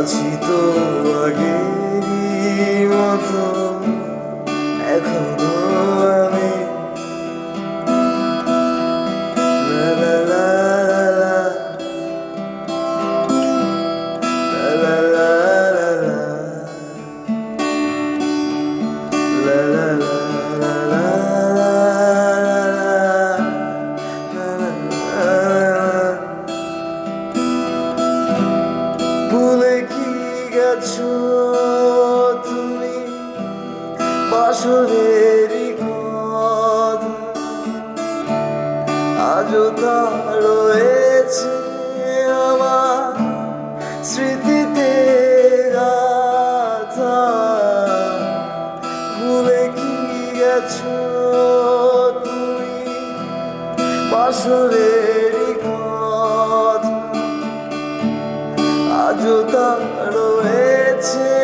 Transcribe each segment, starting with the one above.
আছি তো আগেরই মতো এখনও গেছো তুমি কথা আজও তা রয়েছে আমার স্মৃতিতে ভুলে কি গেছো তুমি কথা আজও তা to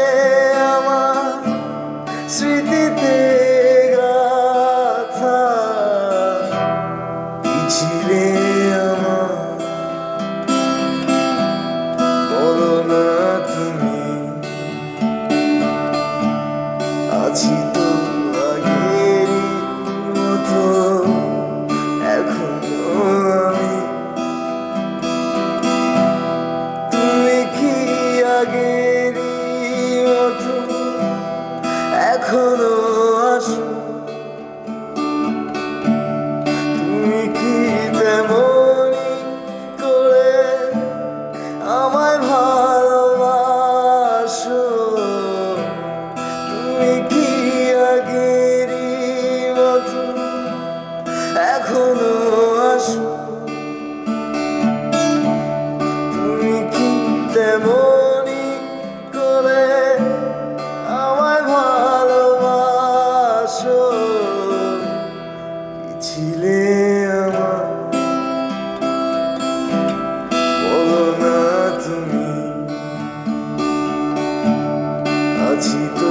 এখনও আসো তুমি কি তেমনি করে আমায় ভালোবাসো? ছিলে আমার? বলো তুমি। আছি তো